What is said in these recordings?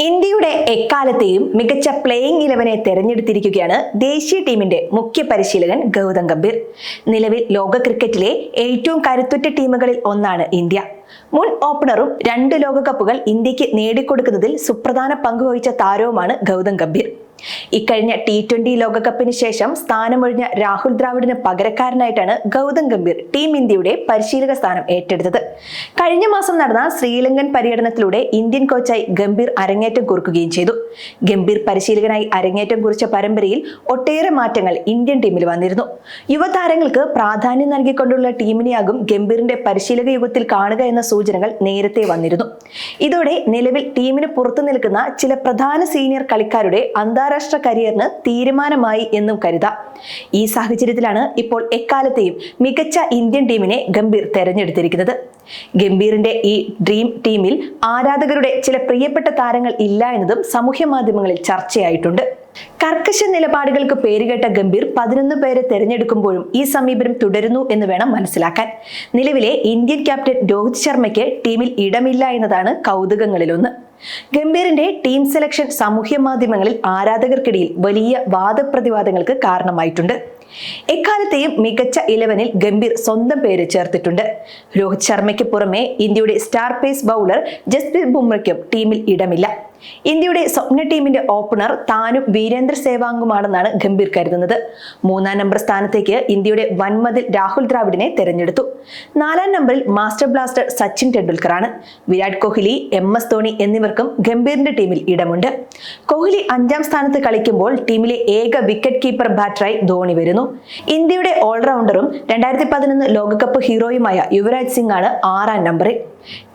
ഇന്ത്യയുടെ എക്കാലത്തെയും മികച്ച പ്ലേയിങ് ഇലവനെ തെരഞ്ഞെടുത്തിരിക്കുകയാണ് ദേശീയ ടീമിന്റെ മുഖ്യ പരിശീലകൻ ഗൗതം ഗംഭീർ. നിലവിൽ ലോക ക്രിക്കറ്റിലെ ഏറ്റവും കരുത്തുറ്റ ടീമുകളിൽ ഒന്നാണ് ഇന്ത്യ. മുൻ ഓപ്പണറും രണ്ട് ലോകകപ്പുകൾ ഇന്ത്യയ്ക്ക് നേടിക്കൊടുക്കുന്നതിൽ സുപ്രധാന പങ്കുവഹിച്ച താരവുമാണ് ഗൗതം ഗംഭീർ. ഇക്കഴിഞ്ഞ ടി ട്വന്റി ലോകകപ്പിന് ശേഷം സ്ഥാനമൊഴിഞ്ഞ രാഹുൽ ദ്രാവിഡിന് പകരക്കാരനായിട്ടാണ് ഗൗതം ഗംഭീർ ടീം ഇന്ത്യയുടെ പരിശീലക സ്ഥാനം ഏറ്റെടുത്തത്. കഴിഞ്ഞ മാസം നടന്ന ശ്രീലങ്കൻ പര്യടനത്തിലൂടെ ഇന്ത്യൻ കോച്ചായി ഗംഭീർ അരങ്ങേറ്റം കുറിക്കുകയും ചെയ്തു. ഗംഭീർ പരിശീലകനായി അരങ്ങേറ്റം കുറിച്ച പരമ്പരയിൽ ഒട്ടേറെ മാറ്റങ്ങൾ ഇന്ത്യൻ ടീമിൽ വന്നിരുന്നു. യുവതാരങ്ങൾക്ക് പ്രാധാന്യം നൽകിക്കൊണ്ടുള്ള ടീമിനെയാകും ഗംഭീറിന്റെ പരിശീലക യുഗത്തിൽ കാണുക എന്ന സൂചനകൾ നേരത്തെ വന്നിരുന്നു. ഇതോടെ നിലവിൽ ടീമിന് പുറത്തു നിൽക്കുന്ന ചില പ്രധാന സീനിയർ കളിക്കാരുടെ അന്താരാഷ്ട്ര കരിയറിന് തീരുമാനമായി എന്നും കരുതാം. ഈ സാഹചര്യത്തിലാണ് ഇപ്പോൾ എക്കാലത്തെയും മികച്ച ഇന്ത്യൻ ടീമിനെ ഗംഭീർ തെരഞ്ഞെടുത്തിരിക്കുന്നത്. ഗംഭീറിന്റെ ഈ ഡ്രീം ടീമിൽ ആരാധകരുടെ ചില പ്രിയപ്പെട്ട താരങ്ങൾ ഇല്ല എന്നതും സമൂഹ മാധ്യമങ്ങളിൽ ചർച്ചയായിട്ടുണ്ട്. കർക്കശ നിലപാടുകൾക്ക് പേരുകേട്ട ഗംഭീർ പതിനൊന്ന് പേരെ തെരഞ്ഞെടുക്കുമ്പോഴും ഈ സമീപനം തുടരുന്നു എന്ന് വേണം മനസ്സിലാക്കാൻ. നിലവിലെ ഇന്ത്യൻ ക്യാപ്റ്റൻ രോഹിത് ശർമ്മയ്ക്ക് ടീമിൽ ഇടമില്ല എന്നതാണ് കൗതുകങ്ങളിലൊന്ന്. ഗംഭീറിന്റെ ടീം സെലക്ഷൻ സാമൂഹ്യ മാധ്യമങ്ങളിൽ ആരാധകർക്കിടയിൽ വലിയ വാദപ്രതിവാദങ്ങൾക്ക് കാരണമായിട്ടുണ്ട്. എക്കാലത്തെയും മികച്ച ഇലവനിൽ ഗംഭീർ സ്വന്തം പേര് ചേർത്തിട്ടുണ്ട്. രോഹിത് ശർമ്മയ്ക്ക് പുറമെ ഇന്ത്യയുടെ സ്റ്റാർ പേസ് ബൗളർ ജസ്പ്രീത് ബുംറയ്ക്കും ടീമിൽ ഇടമില്ല. ഇന്ത്യയുടെ സ്വപ്ന ടീമിന്റെ ഓപ്പണർ താനും വീരേന്ദ്ര സേവാംഗുമാണെന്നാണ് ഗംഭീർ കരുതുന്നത്. മൂന്നാം നമ്പർ സ്ഥാനത്തേക്ക് ഇന്ത്യയുടെ വൻമതിൽ രാഹുൽ ദ്രാവിഡിനെ തെരഞ്ഞെടുത്തു. നാലാം നമ്പറിൽ മാസ്റ്റർ ബ്ലാസ്റ്റർ സച്ചിൻ ടെണ്ടുൽക്കറാണ്. വിരാട് കോഹ്ലി എം എസ് ധോണി എന്നിവർക്കും ഗംഭീറിന്റെ ടീമിൽ ഇടമുണ്ട്. കോഹ്ലി അഞ്ചാം സ്ഥാനത്ത് കളിക്കുമ്പോൾ ടീമിലെ ഏക വിക്കറ്റ് കീപ്പർ ബാറ്ററായി ധോണി വരുന്നു. ഇന്ത്യയുടെ ഓൾറൗണ്ടറും രണ്ടായിരത്തി പതിനൊന്ന് ലോകകപ്പ് ഹീറോയുമായ യുവരാജ് സിംഗ് ആണ് ആറാം നമ്പറിൽ.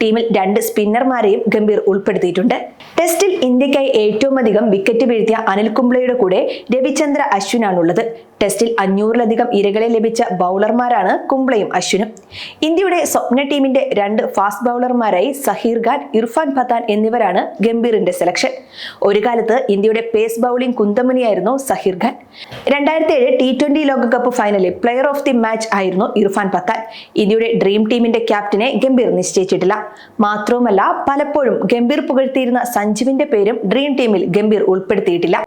ടീമിൽ രണ്ട് സ്പിന്നർമാരെയും ഗംഭീർ ഉൾപ്പെടുത്തിയിട്ടുണ്ട്. ടെസ്റ്റിൽ ഇന്ത്യക്കായി ഏറ്റവും അധികം വിക്കറ്റ് വീഴ്ത്തിയ അനിൽ കുംബ്ലയുടെ കൂടെ രവിചന്ദ്ര അശ്വിനാണുള്ളത്. ടെസ്റ്റിൽ അഞ്ഞൂറിലധികം ഇരകളെ ലഭിച്ച ബൗളർമാരാണ് കുംബ്ലയും അശ്വിനും. ഇന്ത്യയുടെ സ്വപ്ന ടീമിന്റെ രണ്ട് ഫാസ്റ്റ് ബൗളർമാരായി സഹീർ ഖാൻ ഇർഫാൻ പത്താൻ എന്നിവരാണ് ഗംഭീറിന്റെ സെലക്ഷൻ. ഒരു കാലത്ത് ഇന്ത്യയുടെ പേസ് ബൗളിംഗ് കുന്തമുനിയായിരുന്നു സഹീർ ഖാൻ. രണ്ടായിരത്തി ഏഴ് ടി ട്വന്റി ലോകകപ്പ് ഫൈനലിൽ പ്ലെയർ ഓഫ് ദി മാച്ച് ആയിരുന്നു ഇർഫാൻ പത്താൻ. ഇന്ത്യയുടെ ഡ്രീം ടീമിന്റെ ക്യാപ്റ്റനെ ഗംഭീർ നിശ്ചയിച്ചിട്ടില്ല. മാത്രവുമല്ല പലപ്പോഴും ഗംഭീർ പുകഴ്ത്തിയിരുന്ന സഞ്ജുവിന്റെ പേരും ഡ്രീം ടീമിൽ ഗംഭീർ ഉൾപ്പെടുത്തിയിട്ടില്ല.